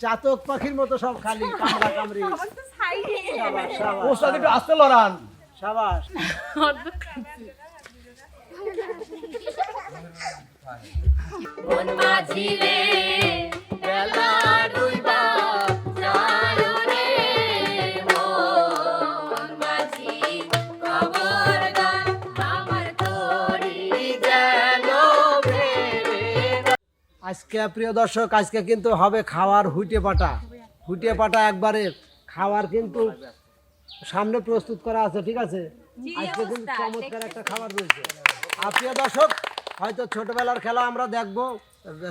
চাতক পাখির মতো সব খালি কামড়া কামড়ি। ওস্তাদ একটু আসতে লড়ান। সাবাস। মাঝিরে বেলা ডুইবা আজকে প্রিয় দর্শক আজকে কিন্তু হবে খাওয়ার হুইটে পাটা। হুইটে পাটা একবারে খাওয়ার কিন্তু সামনে প্রস্তুত করা আছে ঠিক আছে? আজকে কিন্তু চমৎকার একটা খাবার রয়েছে। আর প্রিয় দর্শক হয়তো ছোটবেলার খেলা আমরা দেখব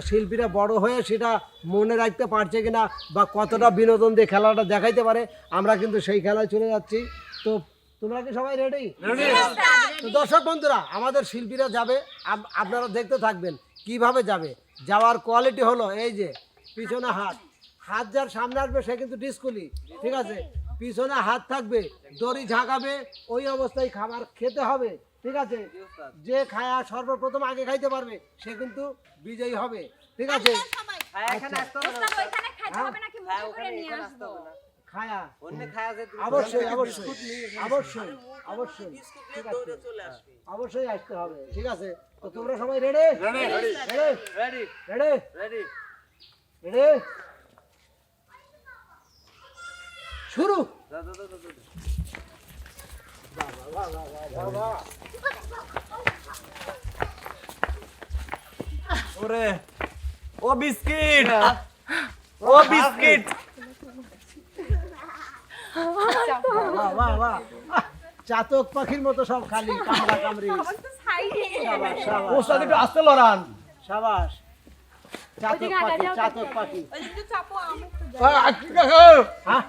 শিল্পীরা বড় হয়ে সেটা মনে রাখতে পারছে কিনা বা কতটা বিনোদন দিয়ে খেলাটা দেখাইতে পারে আমরা কিন্তু সেই খেলায় চলে যাচ্ছি। তো তোমরা কি সবাই রেডি তো দর্শক বন্ধুরা আমাদের শিল্পীরা যাবে আপনারা দেখতে থাকবেন কীভাবে যাবে? যাওয়ার কোয়ালিটি হলো এই যে পিছনে হাত। হাত যার সামনে আসবে সে কিন্তু ডিসকুলি ঠিক আছে? পিছনে হাত থাকবে দড়ি ঝাঁকাবে ওই অবস্থায় খাবার খেতে হবে ঠিক আছে? যে খায়া সর্বপ্রথম আগে খাইতে পারবে সে কিন্তু বিজয়ী হবে ঠিক আছে? অবশ্যই অবশ্যই অবশ্যই অবশ্যই অবশ্যই আসতে হবে ঠিক আছে। তো তোমরা সবাই ready ready ready ready ready শুরু। ওরে ও বিস্কিট। ও বিস্কিট। বাহ বাহ বাহ চাতক পাখির মতো সব খালি কামড়া কামড়ি। ওস্তাদ একটু আসতে লড়ান। সাবাস। চাতক পাখি চাতক পাখি। ওই যে চাপো আমি তো হ্যাঁ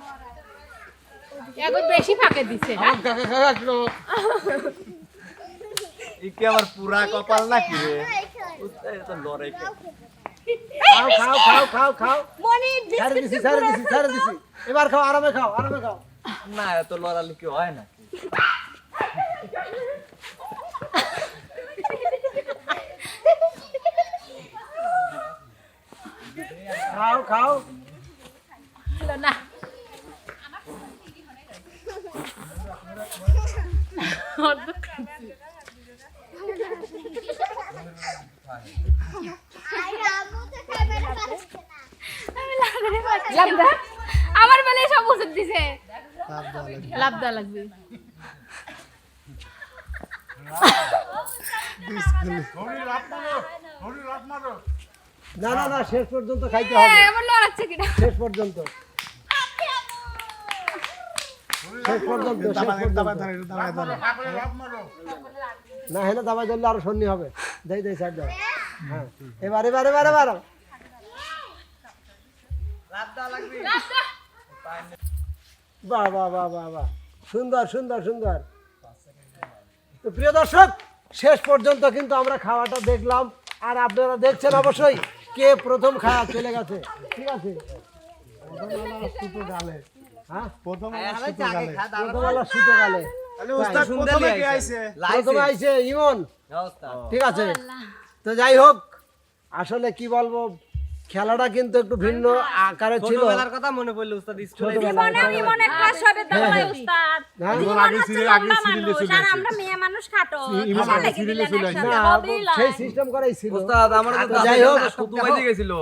এখন বেশি ফাঁকে দিছে ইকে আমার পুরা কপাল নাকি রে? ওস্তাদ লড়াই কে? খাও খাও খাও খাও খাও। মনি ছাড়ে দিছি ছাড়ে দিছি ছাড়ে দিছি। এবার খাও আরামে খাও আরামে খাও। না এত লড়ালে কি হয় না খাও খাও। না। লাভদা আমার বেলে সব ওষুধ দিছে। লাভদা লাগবে। না না না শেষ পর্যন্ত খাইতে হবে। হ্যাঁ আমার লড়াচ্ছে কিনা? শেষ পর্যন্ত। শেষ পর্যন্ত না হেলে দাবাই ধরলে আরও সন্নি হবে। দেই দেই সাইড দাও। হ্যাঁ এবার এবার এবার এবার। বাহ বাহ বাহ বাহ বাহ। সুন্দর সুন্দর সুন্দর। তো প্রিয় দর্শক শেষ পর্যন্ত কিন্তু আমরা খাওয়াটা দেখলাম। আর আপনারা দেখছেন অবশ্যই কে প্রথম খাওয়া চলে গেছে। ঠিক আছে? হ্যাঁ প্রথম সুতো গালে। প্রথমে আইছে? ইমন। ঠিক আছে? তো যাই হোক আসলে কি বলব খেলাটা কিন্তু একটু ভিন্ন আকারে ছিল। কথা মনে পড়ল উস্তাদ স্কুলে ছোটবেলায় জীবনে আমি মনে ক্লাস হবে তো ভাই উস্তাদ। হ্যাঁ? লম্বা মানুষ আর আমরা মেয়ে মানুষ খাটো। আমার দেখে দিলেন একসাথে না সেই সিস্টেম করাই ছিল। উস্তাদ আমার তো তো যাই হোক শুধু বাজে গেছিল।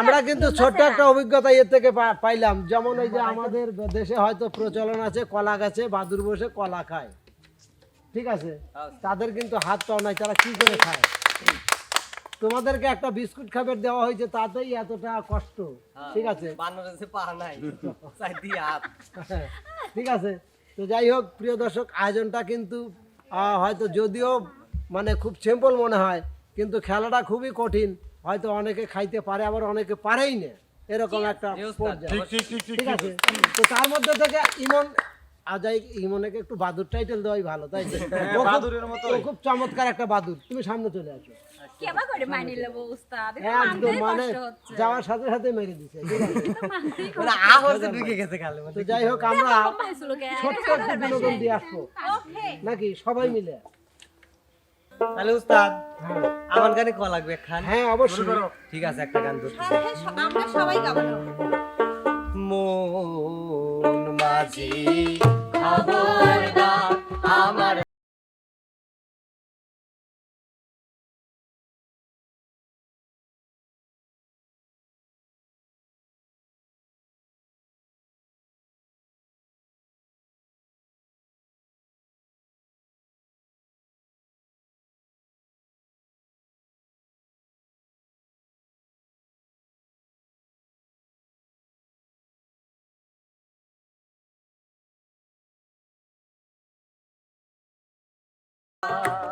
আমরা কিন্তু ছোট্ট একটা অভিজ্ঞতা এর থেকে পাইলাম। যেমন ওই যে আমাদের দেশে হয়তো প্রচলন আছে কলা গাছে বাদুর বসে কলা খায়। ঠিক আছে? তাদের কিন্তু হাত পাও নাই তারা কি করে খায়? তোমাদেরকে একটা বিস্কুট খাবার দেওয়া হয়েছে তাতেই এতটা কষ্ট। ঠিক আছে? ঠিক আছে? তো যাই হোক প্রিয় দর্শক আয়োজনটা কিন্তু আহ, হয়তো যদিও মানে খুব সিম্পল মনে হয় কিন্তু খেলাটা খুবই কঠিন। হয়তো অনেকে খাইতে পারে আবার অনেকে পারেই না। এরকম একটা ঠিক। আছে? তো তার মধ্যে থেকে ইমন আজাই ইমনকে একটু বাদুর টাইটেল দেওয়াই ভালো তাই খুব- বাদুড়ের মতো। খুব চমৎকার একটা বাদুর। তুমি সামনে চলে আসো। কেবা করে মানিয়ে নেব উস্তাদ? একদম মানে যাওয়ার সাথে সাথে মেরে দিছে। মানে আ হচ্ছে ঢুকে গেছে খালে তো যাই হোক আমরা একটা বিনোদন দিয়ে আসব। নাকি সবাই মিলে? তাহলে উস্তাদ আমার গানে ক লাগবে খান হ্যাঁ অবশ্যই। ঠিক আছে একটা গান আমরা সবাই গাবো। মাঝি খবরদার Bye.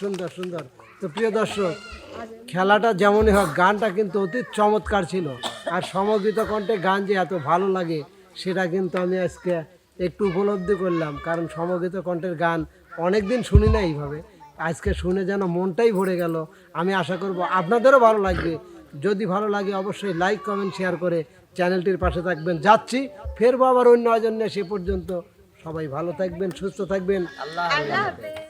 সুন্দর সুন্দর। তো প্রিয় দর্শক, খেলাটা যেমনই হোক, গানটা কিন্তু অতি চমৎকার ছিল। আর সমগীত কণ্ঠে গান যে এত ভালো লাগে, সেটা কিন্তু আমি আজকে একটু উপলব্ধি করলাম। কারণ সমগীত কণ্ঠের গান অনেক দিন শুনি না এইভাবে। আজকে শুনে যেন মনটাই ভরে গেল। আমি আশা করব আপনাদেরও ভালো লাগবে। যদি ভালো লাগে, অবশ্যই লাইক, কমেন্ট, শেয়ার করে চ্যানেলটির পাশে থাকবেন। যাচ্ছি, ফেরবো আবার অন্য আয়োজন নিয়ে সে পর্যন্ত। সবাই ভালো থাকবেন, সুস্থ থাকবেন। আল্লাহ আল্লাহ